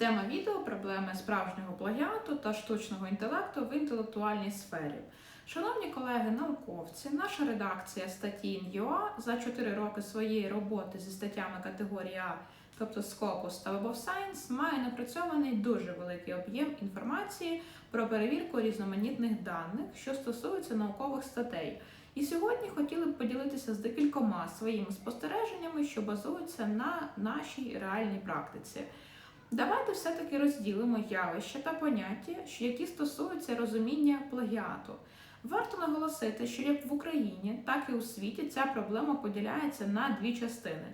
Тема відео проблеми справжнього плагіату та штучного інтелекту в інтелектуальній сфері. Шановні колеги-науковці, наша редакція статті InUA за 4 роки своєї роботи зі статтями категорії А, тобто Scopus та Web of Science, має напрацьований дуже великий об'єм інформації про перевірку різноманітних даних, що стосуються наукових статей. І сьогодні хотіли б поділитися з декількома своїми спостереженнями, що базуються на нашій реальній практиці. Давайте все-таки розділимо явища та поняття, які стосуються розуміння плагіату. Варто наголосити, що як в Україні, так і у світі ця проблема поділяється на дві частини.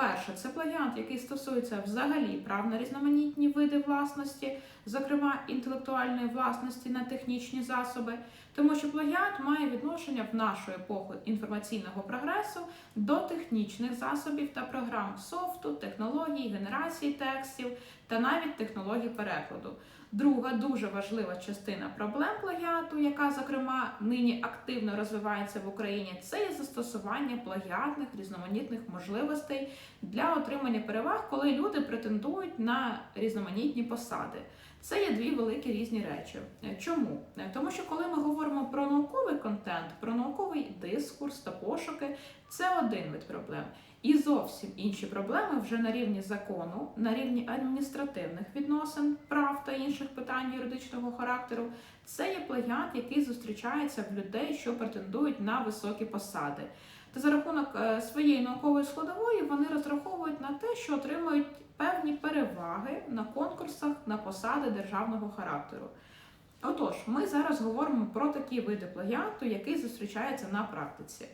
Перше, це плагіат, який стосується взагалі прав на різноманітні види власності, зокрема інтелектуальної власності на технічні засоби, тому що плагіат має відношення в нашу епоху інформаційного прогресу до технічних засобів та програм софту, технологій, генерації текстів та навіть технологій перекладу. Друга дуже важлива частина проблем плагіату, яка, зокрема, нині активно розвивається в Україні, це є застосування плагіатних різноманітних можливостей для отримання переваг, коли люди претендують на різноманітні посади. Це є дві великі різні речі. Чому? Тому що коли ми говоримо про науковий контент, про науковий дискурс та пошуки, це один вид проблем. І зовсім інші проблеми вже на рівні закону, на рівні адміністративних відносин, прав та інших питань юридичного характеру. Це є плагіат, який зустрічається в людей, що претендують на високі посади. Та за рахунок е, своєї наукової складової вони розраховують на те, що отримують певні переваги на конкурсах на посади державного характеру. Отож, ми зараз говоримо про такі види плагіату, який зустрічається на практиці.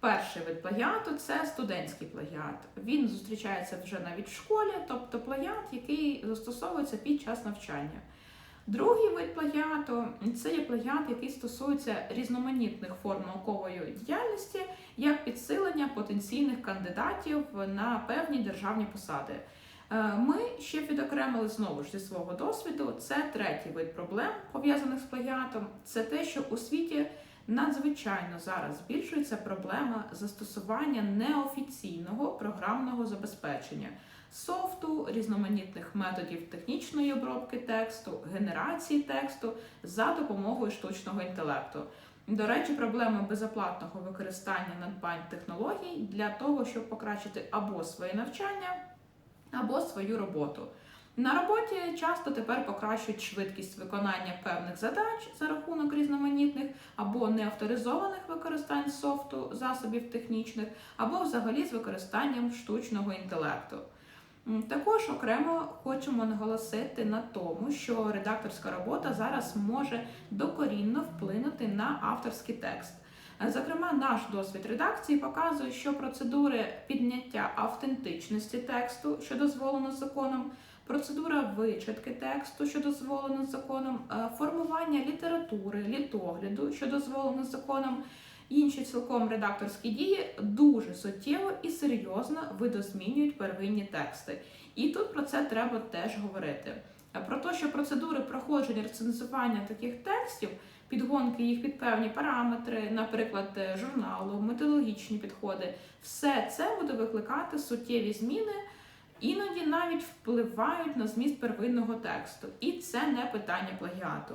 Перший вид плагіату це студентський плагіат. Він зустрічається вже навіть в школі, тобто плагіат, який застосовується під час навчання. Другий вид плагіату це є плагіат, який стосується різноманітних форм наукової діяльності, як підсилення потенційних кандидатів на певні державні посади. Е, Ми ще відокремили знову ж зі свого досвіду. Це третій вид проблем пов'язаних з плагіатом. Це те, що у світі надзвичайно зараз збільшується проблема застосування неофіційного програмного забезпечення софту, різноманітних методів технічної обробки тексту, генерації тексту за допомогою штучного інтелекту. До речі, проблема безоплатного використання надбань технологій для того, щоб покращити або своє навчання, або свою роботу. На роботі часто тепер покращують швидкість виконання певних задач за рахунок різноманітних або неавторизованих використань софту, засобів технічних, або взагалі з використанням штучного інтелекту. Також окремо хочемо наголосити на тому, що редакторська робота зараз може докорінно вплинути на авторський текст. Зокрема, наш досвід редакції показує, що процедури підняття автентичності тексту, що дозволено законом, процедура вичитки тексту, що дозволено законом, е, формування літератури, літогляду, що дозволено законом, інші цілком редакторські дії дуже суттєво і серйозно видозмінюють первинні тексти. І тут про це треба теж говорити. Е, Про те, що процедури проходження рецензування таких текстів, підгонки їх під певні параметри, наприклад, е, журналу, методологічні підходи, все це буде викликати суттєві зміни, іноді навіть впливають на зміст первинного тексту. І це не питання плагіату.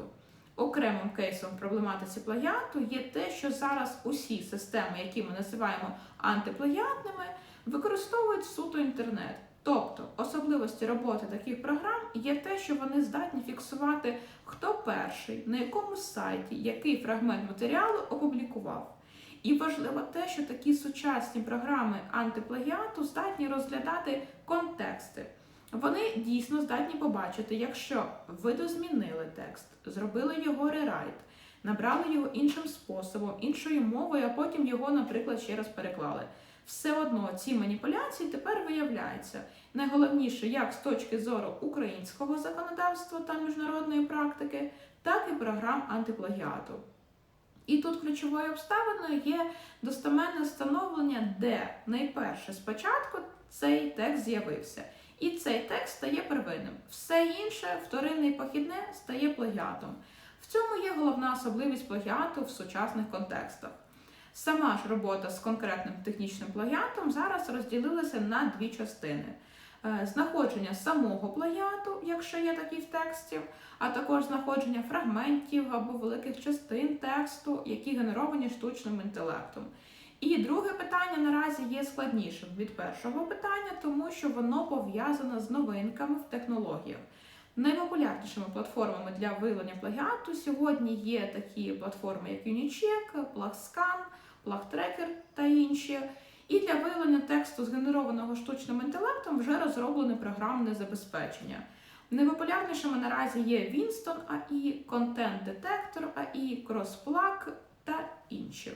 Окремим кейсом проблематиці плагіату є те, що зараз усі системи, які ми називаємо антиплагіатними, використовують суто інтернет. Тобто особливості роботи таких програм є те, що вони здатні фіксувати, хто перший, на якому сайті, який фрагмент матеріалу опублікував. І важливо те, що такі сучасні програми антиплагіату здатні розглядати контексти. Вони дійсно здатні побачити, якщо ви дозмінили текст, зробили його рерайт, набрали його іншим способом, іншою мовою, а потім його, наприклад, ще раз переклали. Все одно ці маніпуляції тепер виявляються. Найголовніше, як з точки зору українського законодавства та міжнародної практики, так і програм антиплагіату. І тут ключовою обставиною є достеменне встановлення, де найперше спочатку цей текст з'явився. І цей текст стає первинним. Все інше, вторинне і похідне, стає плагіатом. В цьому є головна особливість плагіату в сучасних контекстах. Сама ж робота з конкретним технічним плагіатом зараз розділилася на дві частини. Е, знаходження самого плагіату, якщо є такий в тексті, а також знаходження фрагментів або великих частин тексту, які генеровані штучним інтелектом. І друге питання наразі є складнішим від першого питання, тому що воно пов'язане з новинками в технологіях. Найпопулярнішими платформами для виявлення плагіату сьогодні є такі платформи, як Unicheck, PlugScan, PlugTracker та інші. І для виявлення тексту, згенерованого штучним інтелектом, вже розроблене програмне забезпечення. Найпопулярнішими наразі є Winston AI, Content Detector AI, CrossPlug та інші.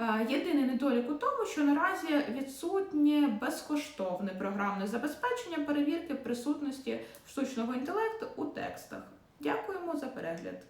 Е, Єдиний недолік у тому, що наразі відсутнє безкоштовне програмне забезпечення перевірки присутності штучного інтелекту у текстах. Дякуємо за перегляд.